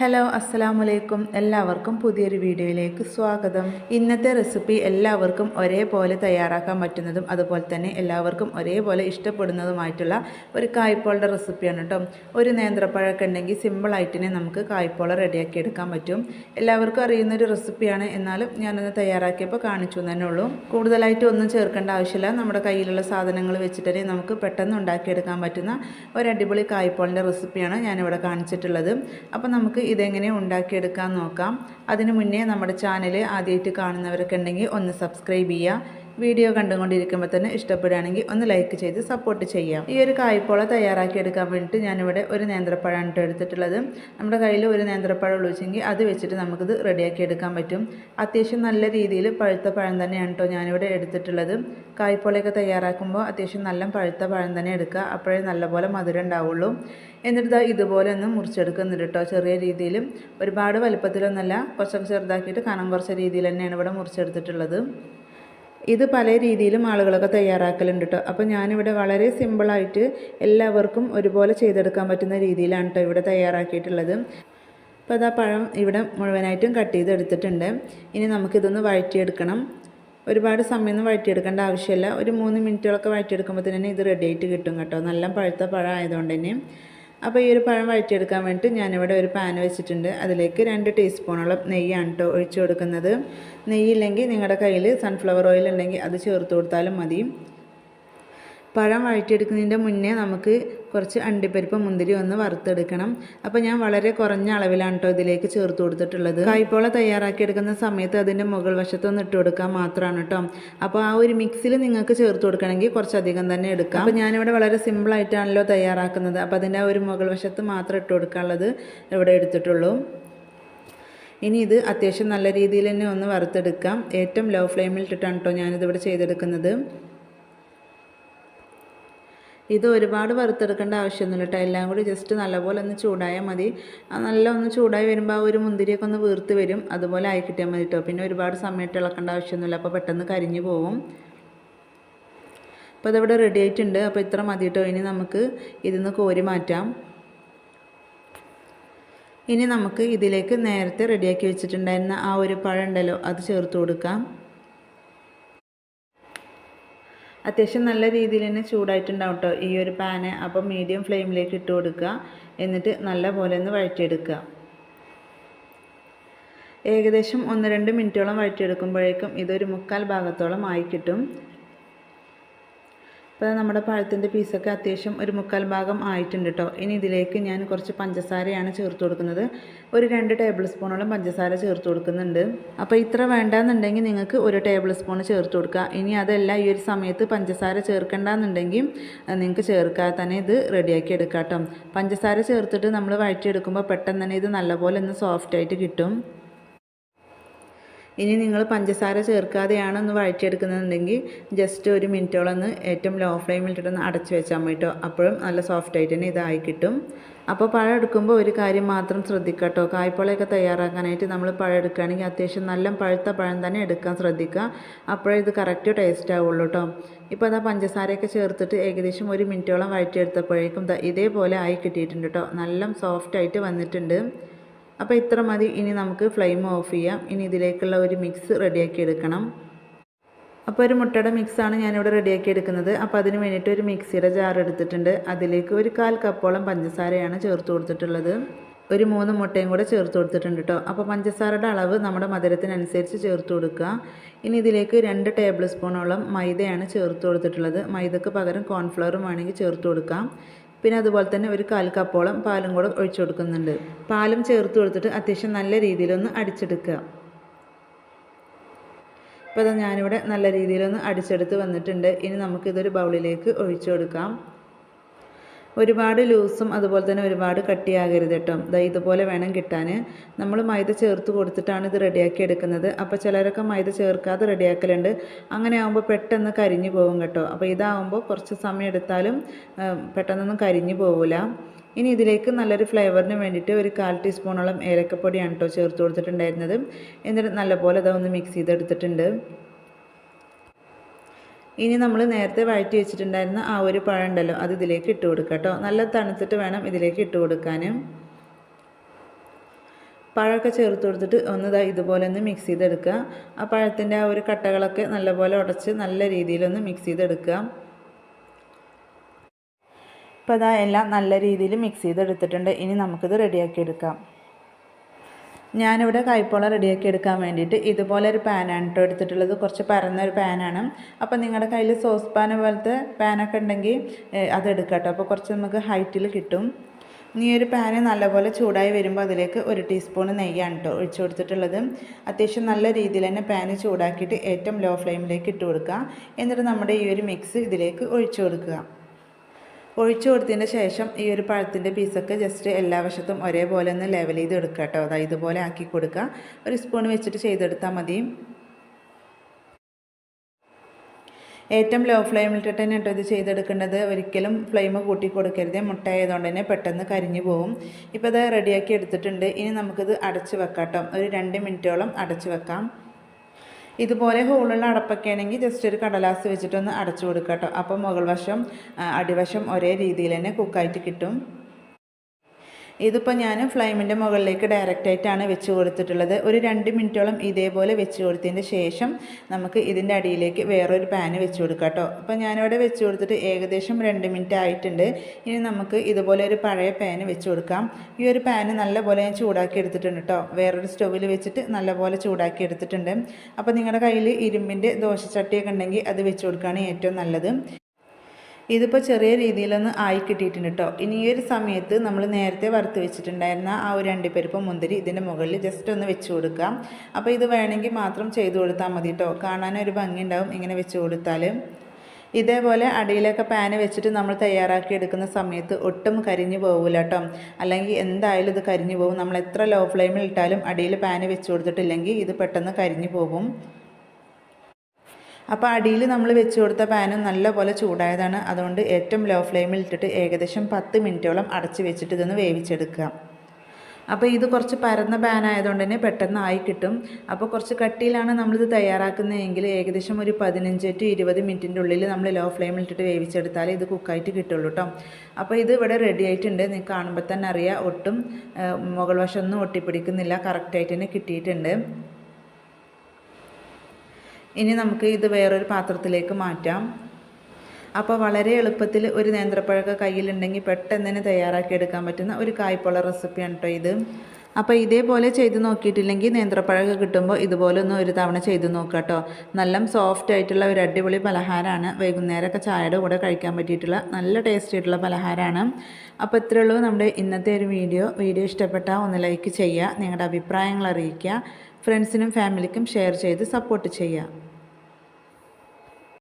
Hello അസ്സലാമു അലൈക്കും എല്ലാവർക്കും പുതിയൊരു വീഡിയോയിലേക്ക് സ്വാഗതം. ഇന്നത്തെ റെസിപ്പി എല്ലാവർക്കും ഒരേപോലെ തയ്യാറാക്കാൻ പറ്റുന്നതും അതുപോലെ തന്നെ എല്ലാവർക്കും ഒരേപോലെ ഇഷ്ടപ്പെടുന്നതുമായിട്ടുള്ള ഒരു കായ്പോളുടെ റെസിപ്പിയാണ് കേട്ടോ ഒരു നേന്ത്രപ്പഴമൊക്കെ ഉണ്ടെങ്കിൽ സിമ്പിളായിട്ട് തന്നെ നമുക്ക് കായ്പോള റെഡിയാക്കി എടുക്കാൻ പറ്റും. എല്ലാവർക്കും അറിയുന്ന ഒരു റെസിപ്പിയാണ് എന്നാലും ഞാനൊന്ന് തയ്യാറാക്കിയപ്പോൾ കാണിച്ചു തന്നെ ഉള്ളൂ. കൂടുതലായിട്ട് ഒന്നും ചേർക്കേണ്ട ആവശ്യമില്ല. നമ്മുടെ കയ്യിലുള്ള സാധനങ്ങൾ വെച്ചിട്ട് തന്നെ നമുക്ക് പെട്ടെന്ന് ഉണ്ടാക്കിയെടുക്കാൻ പറ്റുന്ന ഒരു അടിപൊളി കായ്പോളിന്റെ റെസിപ്പിയാണ് ഞാനിവിടെ കാണിച്ചിട്ടുള്ളത്. അപ്പോൾ നമുക്ക് ഇതെങ്ങനെ ഉണ്ടാക്കിയെടുക്കാൻ നോക്കാം. അതിനു മുന്നേ നമ്മുടെ ചാനൽ ആദ്യമായിട്ട് കാണുന്നവരൊക്കെ ഉണ്ടെങ്കിൽ ഒന്ന് സബ്സ്ക്രൈബ് ചെയ്യുക. വീഡിയോ കണ്ടുകൊണ്ടിരിക്കുമ്പോൾ തന്നെ ഇഷ്ടപ്പെടുകയാണെങ്കിൽ ഒന്ന് ലൈക്ക് ചെയ്ത് സപ്പോർട്ട് ചെയ്യാം. ഈ ഒരു കായ്പോള തയ്യാറാക്കിയെടുക്കാൻ വേണ്ടിയിട്ട് ഞാനിവിടെ ഒരു നേന്ത്രപ്പഴമാണ് എടുത്തിട്ടുള്ളത്. നമ്മുടെ കയ്യിൽ ഒരു നേന്ത്രപ്പഴം ഒഴിച്ചെങ്കിൽ അത് വെച്ചിട്ട് നമുക്കിത് റെഡിയാക്കി എടുക്കാൻ പറ്റും. അത്യാവശ്യം നല്ല രീതിയിൽ പഴുത്ത പഴം തന്നെയാണ് കേട്ടോ ഞാനിവിടെ എടുത്തിട്ടുള്ളത്. കായ്പോളയൊക്കെ തയ്യാറാക്കുമ്പോൾ അത്യാവശ്യം നല്ല പഴുത്ത പഴം തന്നെ എടുക്കുക. അപ്പോഴേ നല്ലപോലെ മധുരം ഉണ്ടാവുള്ളൂ. എന്നിട്ട് ഇതുപോലെ ഒന്ന് മുറിച്ചെടുക്കുന്നുണ്ട് കേട്ടോ ചെറിയ രീതിയിൽ. ഒരുപാട് വലുപ്പത്തിലൊന്നല്ല കുറച്ചൊക്കെ ചെറുതാക്കിയിട്ട് കനം കുറച്ച രീതിയിൽ തന്നെയാണ് ഇവിടെ മുറിച്ചെടുത്തിട്ടുള്ളത്. ഇത് പല രീതിയിലും ആളുകളൊക്കെ തയ്യാറാക്കലുണ്ട് കേട്ടോ അപ്പോൾ ഞാനിവിടെ വളരെ സിമ്പിളായിട്ട് എല്ലാവർക്കും ഒരുപോലെ ചെയ്തെടുക്കാൻ പറ്റുന്ന രീതിയിലാണ് കേട്ടോ ഇവിടെ തയ്യാറാക്കിയിട്ടുള്ളത്. അപ്പോൾ അതാ പഴം ഇവിടെ മുഴുവനായിട്ടും കട്ട് ചെയ്തെടുത്തിട്ടുണ്ട് ഇനി നമുക്കിതൊന്ന് വഴറ്റിയെടുക്കണം. ഒരുപാട് സമയമൊന്നും വഴറ്റിയെടുക്കേണ്ട ആവശ്യമില്ല. ഒരു മൂന്ന് മിനിറ്റുകളൊക്കെ വഴറ്റിയെടുക്കുമ്പോൾ തന്നെ ഇത് റെഡി ആയിട്ട് കിട്ടും കേട്ടോ. നല്ല പഴുത്ത പഴം ആയതുകൊണ്ട് തന്നെ. അപ്പോൾ ഈ ഒരു പഴം വഴറ്റിയെടുക്കാൻ വേണ്ടിയിട്ട് ഞാനിവിടെ ഒരു പാൻ വെച്ചിട്ടുണ്ട്. അതിലേക്ക് രണ്ട് ടീസ്പൂണോളം നെയ്യാണ് കേട്ടോ ഒഴിച്ചു കൊടുക്കുന്നത്. നെയ്യില്ലെങ്കിൽ നിങ്ങളുടെ കയ്യിൽ സൺഫ്ലവർ ഓയിൽ ഉണ്ടെങ്കിൽ അത് ചേർത്ത് കൊടുത്താലും മതി. പഴം വഴറ്റിയെടുക്കുന്നതിന്റെ മുന്നേ നമുക്ക് കുറച്ച് അണ്ടിപ്പരിപ്പ് മുന്തിരി ഒന്ന് വറുത്തെടുക്കണം. അപ്പോൾ ഞാൻ വളരെ കുറഞ്ഞ അളവിലാണ് കേട്ടോ ഇതിലേക്ക് ചേർത്ത് കൊടുത്തിട്ടുള്ളത്. കായ്പോള തയ്യാറാക്കിയെടുക്കുന്ന സമയത്ത് അതിന്റെ മുകൾ വശത്തൊന്ന് ഇട്ട് കൊടുക്കാൻ മാത്രമാണ് കേട്ടോ. അപ്പോൾ ആ ഒരു മിക്സിൽ നിങ്ങൾക്ക് ചേർത്ത് കൊടുക്കണമെങ്കിൽ കുറച്ചധികം തന്നെ എടുക്കാം. അപ്പോൾ ഞാനിവിടെ വളരെ സിമ്പിളായിട്ടാണല്ലോ തയ്യാറാക്കുന്നത്. അപ്പോൾ അതിന്റെ ആ ഒരു മുകൾ വശത്ത് മാത്രം ഇട്ട് കൊടുക്കാനുള്ളത് ഇവിടെ എടുത്തിട്ടുള്ളൂ. ഇനി ഇത് അത്യാവശ്യം നല്ല രീതിയിൽ തന്നെ ഒന്ന് വറുത്തെടുക്കാം. ഏറ്റവും ലോ ഫ്ലെയിമിൽ ഇട്ടിട്ടാണ് കേട്ടോ ഞാനിതിവിടെ ചെയ്തെടുക്കുന്നത്. ഇത് ഒരുപാട് വറുത്തെടുക്കേണ്ട ആവശ്യമൊന്നുമില്ല കേട്ടോ. എല്ലാം കൂടി ജസ്റ്റ് നല്ലപോലെ ഒന്ന് ചൂടായാൽ മതി. നല്ല ഒന്ന് ചൂടായി വരുമ്പോൾ ആ ഒരു മുന്തിരിയൊക്കെ ഒന്ന് വീർത്ത് വരും. അതുപോലെ ആയി കിട്ടിയാൽ മതി കേട്ടോ. പിന്നെ ഒരുപാട് സമയത്ത് ഇളക്കേണ്ട ആവശ്യമൊന്നുമില്ല. അപ്പോൾ പെട്ടെന്ന് കരിഞ്ഞു പോവും. അപ്പോൾ അതിവിടെ റെഡി ആയിട്ടുണ്ട്. അപ്പോൾ ഇത്ര മതി കേട്ടോ. ഇനി നമുക്ക് ഇതിന്ന് കോരി മാറ്റാം. ഇനി നമുക്ക് ഇതിലേക്ക് നേരത്തെ റെഡിയാക്കി വെച്ചിട്ടുണ്ടായിരുന്ന ആ ഒരു പഴം ഉണ്ടല്ലോ അത് ചേർത്ത് കൊടുക്കാം. അത്യാവശ്യം നല്ല രീതിയിൽ തന്നെ ചൂടായിട്ടുണ്ടാവും കേട്ടോ ഈ ഒരു പാന് അപ്പോൾ മീഡിയം ഫ്ലെയിമിലേക്ക് ഇട്ട് കൊടുക്കുക എന്നിട്ട് നല്ല പോലെ ഒന്ന് വഴറ്റിയെടുക്കുക ഏകദേശം ഒന്ന് രണ്ട് മിനിറ്റോളം വഴറ്റിയെടുക്കുമ്പോഴേക്കും ഇതൊരു മുക്കാൽ ഭാഗത്തോളം ആയി കിട്ടും. അപ്പോൾ നമ്മുടെ പഴത്തിന്റെ പീസൊക്കെ അത്യാവശ്യം ഒരു മുക്കാൽ ഭാഗം ആയിട്ടുണ്ട് കേട്ടോ ഇനി ഇതിലേക്ക് ഞാൻ കുറച്ച് പഞ്ചസാരയാണ് ചേർത്ത് കൊടുക്കുന്നത്. ഒരു രണ്ട് ടേബിൾ സ്പൂണോളം പഞ്ചസാര ചേർത്ത് കൊടുക്കുന്നുണ്ട്. അപ്പോൾ ഇത്ര വേണ്ടാന്നുണ്ടെങ്കിൽ നിങ്ങൾക്ക് ഒരു ടേബിൾ സ്പൂൺ ചേർത്ത് കൊടുക്കുക. ഇനി അതല്ല ഈ ഒരു സമയത്ത് പഞ്ചസാര ചേർക്കണ്ടെന്നുണ്ടെങ്കിൽ നിങ്ങൾക്ക് ചേർക്കാതെ തന്നെ ഇത് റെഡിയാക്കി എടുക്കാം കേട്ടോ പഞ്ചസാര ചേർത്തിട്ട് നമ്മൾ വഴറ്റിയെടുക്കുമ്പോൾ പെട്ടെന്ന് തന്നെ ഇത് നല്ലപോലെ ഒന്ന് സോഫ്റ്റായിട്ട് കിട്ടും. ഇനി നിങ്ങൾ പഞ്ചസാര ചേർക്കാതെയാണ് ഒന്ന് വഴറ്റിയെടുക്കുന്നുണ്ടെങ്കിൽ ജസ്റ്റ് ഒരു മിനിറ്റോളം ഒന്ന് ഏറ്റവും ലോ ഫ്ലെയിമിൽ ഇട്ടിട്ടൊന്ന് അടച്ച് വെച്ചാൽ മതിട്ടോ അപ്പോഴും നല്ല സോഫ്റ്റ് ആയിട്ട് തന്നെ ഇതായി കിട്ടും. അപ്പോൾ പഴം എടുക്കുമ്പോൾ ഒരു കാര്യം മാത്രം ശ്രദ്ധിക്കുക കേട്ടോ കായ്പോളയൊക്കെ തയ്യാറാക്കാനായിട്ട് നമ്മൾ പഴം എടുക്കുകയാണെങ്കിൽ അത്യാവശ്യം നല്ല പഴുത്ത പഴം തന്നെ എടുക്കാൻ ശ്രദ്ധിക്കുക. അപ്പോഴേ ഇത് കറക്റ്റ് ടേസ്റ്റ് ആവുള്ളൂ കേട്ടോ ഇപ്പോൾ അതാ പഞ്ചസാരയൊക്കെ ചേർത്തിട്ട് ഏകദേശം ഒരു മിനിറ്റോളം വഴറ്റിയെടുത്തപ്പോഴേക്കും ഇതേപോലെ ആയി കിട്ടിയിട്ടുണ്ട് കേട്ടോ നല്ല സോഫ്റ്റായിട്ട് വന്നിട്ടുണ്ട്. അപ്പോൾ ഇത്ര മതി. ഇനി നമുക്ക് ഫ്ലെയിം ഓഫ് ചെയ്യാം. ഇനി ഇതിലേക്കുള്ള ഒരു മിക്സ് റെഡിയാക്കി എടുക്കണം. അപ്പോൾ ഒരു മുട്ടയുടെ മിക്സാണ് ഞാനിവിടെ റെഡിയാക്കി എടുക്കുന്നത്. അപ്പോൾ അതിന് വേണ്ടിയിട്ട് ഒരു മിക്സിയുടെ ജാർ എടുത്തിട്ടുണ്ട്. അതിലേക്ക് ഒരു കാൽ കപ്പോളം പഞ്ചസാരയാണ് ചേർത്ത് കൊടുത്തിട്ടുള്ളത്. ഒരു മൂന്ന് മുട്ടയും കൂടെ ചേർത്ത് കൊടുത്തിട്ടുണ്ട് കേട്ടോ അപ്പോൾ പഞ്ചസാരയുടെ അളവ് നമ്മുടെ മധുരത്തിനനുസരിച്ച് ചേർത്ത് കൊടുക്കുക. ഇനി ഇതിലേക്ക് രണ്ട് ടേബിൾ സ്പൂണോളം മൈദയാണ് ചേർത്ത് കൊടുത്തിട്ടുള്ളത്. മൈദക്ക് പകരം കോൺഫ്ലവറും വേണമെങ്കിൽ ചേർത്ത് കൊടുക്കാം. പിന്നെ അതുപോലെ തന്നെ ഒരു കാൽ കപ്പോളം പാലും കൂടെ ഒഴിച്ചു കൊടുക്കുന്നുണ്ട്. പാലും ചേർത്ത് കൊടുത്തിട്ട് അത്യാവശ്യം നല്ല രീതിയിലൊന്ന് അടിച്ചെടുക്കുക. ഇപ്പോൾ ഞാനിവിടെ നല്ല രീതിയിലൊന്ന് അടിച്ചെടുത്ത് വന്നിട്ടുണ്ട്. ഇനി നമുക്കിതൊരു ബൗളിലേക്ക് ഒഴിച്ചു കൊടുക്കാം. ഒരുപാട് ലൂസും അതുപോലെ തന്നെ ഒരുപാട് കട്ടിയാകരുത് കേട്ടോ. ദാ ഇതുപോലെ വേണം കിട്ടാൻ. നമ്മൾ മൈദ ചേർത്ത് കൊടുത്തിട്ടാണ് ഇത് റെഡിയാക്കി എടുക്കുന്നത്. അപ്പോൾ ചിലരൊക്കെ മൈദ ചേർക്കാതെ റെഡിയാക്കലുണ്ട്. അങ്ങനെ ആകുമ്പോൾ പെട്ടെന്ന് കരിഞ്ഞു പോകും കേട്ടോ. അപ്പോൾ ഇതാകുമ്പോൾ കുറച്ച് സമയം എടുത്താലും പെട്ടെന്നൊന്നും കരിഞ്ഞു പോകില്ല ഇനി ഇതിലേക്ക് നല്ലൊരു ഫ്ലേവറിന് വേണ്ടിയിട്ട് ഒരു കാൽ ടീസ്പൂണോളം ഏലക്കപ്പൊടിയാണ് കേട്ടോ ചേർത്ത് കൊടുത്തിട്ടുണ്ടായിരുന്നത്. എന്നിട്ട് നല്ലപോലെ അതൊന്ന് മിക്സ് ചെയ്തെടുത്തിട്ടുണ്ട്. ഇനി നമ്മൾ നേരത്തെ വഴറ്റി വെച്ചിട്ടുണ്ടായിരുന്ന ആ ഒരു പഴം ഉണ്ടല്ലോ അത് ഇതിലേക്ക് ഇട്ട് കൊടുക്കുക കേട്ടോ. നല്ല തണുത്തിട്ട് വേണം ഇതിലേക്ക് ഇട്ട് കൊടുക്കാൻ പഴമൊക്കെ ചേർത്ത് കൊടുത്തിട്ട് ഒന്ന് ഇതാ ഇതുപോലെ ഒന്ന് മിക്സ് ചെയ്തെടുക്കുക. ആ പഴത്തിന്റെ ആ ഒരു കട്ടകളൊക്കെ നല്ലപോലെ ഉടച്ച് നല്ല രീതിയിലൊന്ന് മിക്സ് ചെയ്തെടുക്കുക. ഇപ്പോൾ അതാ എല്ലാം നല്ല രീതിയിൽ മിക്സ് ചെയ്തെടുത്തിട്ടുണ്ട്. ഇനി നമുക്കിത് റെഡിയാക്കി എടുക്കാം. ഞാനിവിടെ കൈപ്പോള റെഡിയാക്കി എടുക്കാൻ വേണ്ടിയിട്ട് ഇതുപോലെ ഒരു പാനാണ് കേട്ടോ എടുത്തിട്ടുള്ളത്. കുറച്ച് പരന്ന ഒരു പാനാണ് അപ്പോൾ നിങ്ങളുടെ കയ്യിൽ സോസ് പാൻ പോലത്തെ പാനൊക്കെ ഉണ്ടെങ്കിൽ അതെടുക്കാം കേട്ടോ അപ്പോൾ കുറച്ച് നമുക്ക് ഹൈറ്റിൽ കിട്ടും. നീ ഒരു പാന് നല്ലപോലെ ചൂടായി വരുമ്പോൾ അതിലേക്ക് ഒരു ടീസ്പൂൺ നെയ്യാണ് കേട്ടോ ഒഴിച്ചു കൊടുത്തിട്ടുള്ളത്. അത്യാവശ്യം നല്ല രീതിയിൽ തന്നെ പാന് ചൂടാക്കിയിട്ട് ഏറ്റവും ലോ ഫ്ലെയിമിലേക്ക് ഇട്ട് കൊടുക്കുക. എന്നിട്ട് നമ്മുടെ ഈ ഒരു മിക്സ് ഇതിലേക്ക് ഒഴിച്ചു കൊടുക്കുക. ഒഴിച്ചു കൊടുത്തതിന് ശേഷം ഈ ഒരു പഴത്തിന്റെ പീസൊക്കെ ജസ്റ്റ് എല്ലാ വശത്തും ഒരേപോലെ ഒന്ന് ലെവൽ ചെയ്ത് എടുക്കുക കേട്ടോ. അതായത് ഇതുപോലെ ആക്കി കൊടുക്കുക. ഒരു സ്പൂൺ വെച്ചിട്ട് ചെയ്തെടുത്താൽ മതി. ഏറ്റവും ലോ ഫ്ലെയിമിലിട്ടിട്ട് തന്നെ കേട്ടോ ഇത് ചെയ്തെടുക്കേണ്ടത്. ഒരിക്കലും ഫ്ലെയിം കൂട്ടി കൊടുക്കരുത്. മുട്ട ആയതുകൊണ്ട് തന്നെ പെട്ടെന്ന് കരിഞ്ഞു പോകും ഇപ്പോൾ ഇത് റെഡിയാക്കി എടുത്തിട്ടുണ്ട്. ഇനി നമുക്കിത് അടച്ച് വെക്കാം കേട്ടോ. ഒരു രണ്ട് മിനിറ്റോളം അടച്ച് വെക്കാം. ഇതുപോലെ ഹോളുള്ള അടപ്പൊക്കെ ആണെങ്കിൽ ജസ്റ്റ് ഒരു കടലാസ് വെച്ചിട്ടൊന്ന് അടച്ചു കൊടുക്കുക കേട്ടോ അപ്പോൾ മുകൾ വശം അടിവശം ഒരേ രീതിയിൽ തന്നെ കുക്കായിട്ട് കിട്ടും. ഇതിപ്പോൾ ഞാൻ ഫ്ലെയിമിന്റെ മുകളിലേക്ക് ഡയറക്റ്റായിട്ടാണ് വെച്ച് കൊടുത്തിട്ടുള്ളത്. ഒരു രണ്ട് മിനിറ്റോളം ഇതേപോലെ വെച്ച് കൊടുത്തതിന് ശേഷം നമുക്ക് ഇതിന്റെ അടിയിലേക്ക് വേറൊരു പാന് വെച്ച് കൊടുക്കാം കേട്ടോ. അപ്പോൾ ഞാനിവിടെ വെച്ച് കൊടുത്തിട്ട് ഏകദേശം രണ്ട് മിനിറ്റ് ആയിട്ടുണ്ട്. ഇനി നമുക്ക് ഇതുപോലെ ഒരു പഴയ പാന് വെച്ച് കൊടുക്കാം. ഈ ഒരു പാന് നല്ലപോലെ ഞാൻ ചൂടാക്കി എടുത്തിട്ടുണ്ട് കേട്ടോ. വേറൊരു സ്റ്റൗവിൽ വെച്ചിട്ട് നല്ലപോലെ ചൂടാക്കി എടുത്തിട്ടുണ്ട്. അപ്പോൾ നിങ്ങളുടെ കയ്യിൽ ഇരുമ്പിന്റെ ദോശച്ചട്ടിയൊക്കെ ഉണ്ടെങ്കിൽ അത് വെച്ച് കൊടുക്കുകയാണ് ഏറ്റവും നല്ലത്. ഇതിപ്പോൾ ചെറിയ രീതിയിലൊന്ന് ആയി കിട്ടിയിട്ടുണ്ട് കേട്ടോ ഇനി ഈ ഒരു സമയത്ത് നമ്മൾ നേരത്തെ വറുത്ത് വെച്ചിട്ടുണ്ടായിരുന്ന ആ ഒരു അണ്ടിപ്പരിപ്പ് മുന്തിരി ഇതിന്റെ മുകളിൽ ജസ്റ്റ് ഒന്ന് വെച്ച് കൊടുക്കാം അപ്പോൾ ഇത് വേണമെങ്കിൽ മാത്രം ചെയ്ത് കൊടുത്താൽ മതി കേട്ടോ കാണാനൊരു ഭംഗി ഉണ്ടാവും ഇങ്ങനെ വെച്ച് കൊടുത്താൽ ഇതേപോലെ അടിയിലൊക്കെ പാന് വെച്ചിട്ട് നമ്മൾ തയ്യാറാക്കി എടുക്കുന്ന സമയത്ത് ഒട്ടും കരിഞ്ഞു പോകില്ല കേട്ടോ അല്ലെങ്കിൽ എന്തായാലും ഇത് കരിഞ്ഞു പോകും. നമ്മൾ എത്ര ലോ ഫ്ലെയിമിൽ ഇട്ടാലും അടിയിൽ പാന് വെച്ച് കൊടുത്തിട്ടില്ലെങ്കിൽ ഇത് പെട്ടെന്ന് കരിഞ്ഞു പോകും. അപ്പോൾ അടിയിൽ നമ്മൾ വെച്ച് കൊടുത്ത പാനും നല്ലപോലെ ചൂടായതാണ്. അതുകൊണ്ട് ഏറ്റവും ലോ ഫ്ലെയിമിൽ ഇട്ടിട്ട് ഏകദേശം പത്ത് മിനിറ്റോളം അടച്ച് വെച്ചിട്ട് ഇതൊന്ന് വേവിച്ചെടുക്കുക. അപ്പോൾ ഇത് കുറച്ച് പരന്ന പാനായതുകൊണ്ട് തന്നെ പെട്ടെന്ന് ആയി കിട്ടും. അപ്പോൾ കുറച്ച് കട്ടിയിലാണ് നമ്മളിത് തയ്യാറാക്കുന്നതെങ്കിൽ ഏകദേശം ഒരു പതിനഞ്ച് ടു ഇരുപത് മിനിറ്റിന്റെ ഉള്ളിൽ നമ്മൾ ലോ ഫ്ലെയിമിൽ ഇട്ടിട്ട് വേവിച്ചെടുത്താൽ ഇത് കുക്കായിട്ട് കിട്ടുള്ളൂ കേട്ടോ അപ്പോൾ ഇത് ഇവിടെ റെഡി ആയിട്ടുണ്ട്. നിങ്ങൾക്ക് കാണുമ്പോൾ തന്നെ അറിയാം. ഒട്ടും മുകൾ വശമൊന്നും ഒട്ടിപ്പിടിക്കുന്നില്ല. കറക്റ്റായിട്ട് തന്നെ കിട്ടിയിട്ടുണ്ട്. ഇനി നമുക്ക് ഇത് വേറൊരു പാത്രത്തിലേക്ക് മാറ്റാം. അപ്പോൾ വളരെ എളുപ്പത്തിൽ ഒരു നേന്ത്രപ്പഴക്ക കയ്യിലുണ്ടെങ്കിൽ പെട്ടെന്ന് തന്നെ തയ്യാറാക്കി എടുക്കാൻ പറ്റുന്ന ഒരു കായ്പുള്ള റെസിപ്പിയാണ് കേട്ടോ ഇത്. അപ്പോൾ ഇതേപോലെ ചെയ്ത് നോക്കിയിട്ടില്ലെങ്കിൽ നേന്ത്രപ്പഴമൊക്കെ കിട്ടുമ്പോൾ ഇതുപോലെ ഒന്ന് ഒരു തവണ ചെയ്ത് നോക്കുക കേട്ടോ. നല്ല സോഫ്റ്റ് ആയിട്ടുള്ള ഒരു അടിപൊളി പലഹാരമാണ്. വൈകുന്നേരമൊക്കെ ചായയുടെ കൂടെ കഴിക്കാൻ പറ്റിയിട്ടുള്ള നല്ല ടേസ്റ്റ് ആയിട്ടുള്ള പലഹാരമാണ്. അപ്പോൾ ഇത്രയേ ഉള്ളൂ നമ്മുടെ ഇന്നത്തെ ഒരു വീഡിയോ. വീഡിയോ ഇഷ്ടപ്പെട്ടാൽ ഒന്ന് ലൈക്ക് ചെയ്യുക നിങ്ങളുടെ അഭിപ്രായങ്ങൾ അറിയിക്കുക ഫ്രണ്ട്സിനും ഫാമിലിക്കും ഷെയർ ചെയ്ത് സപ്പോർട്ട് ചെയ്യുക.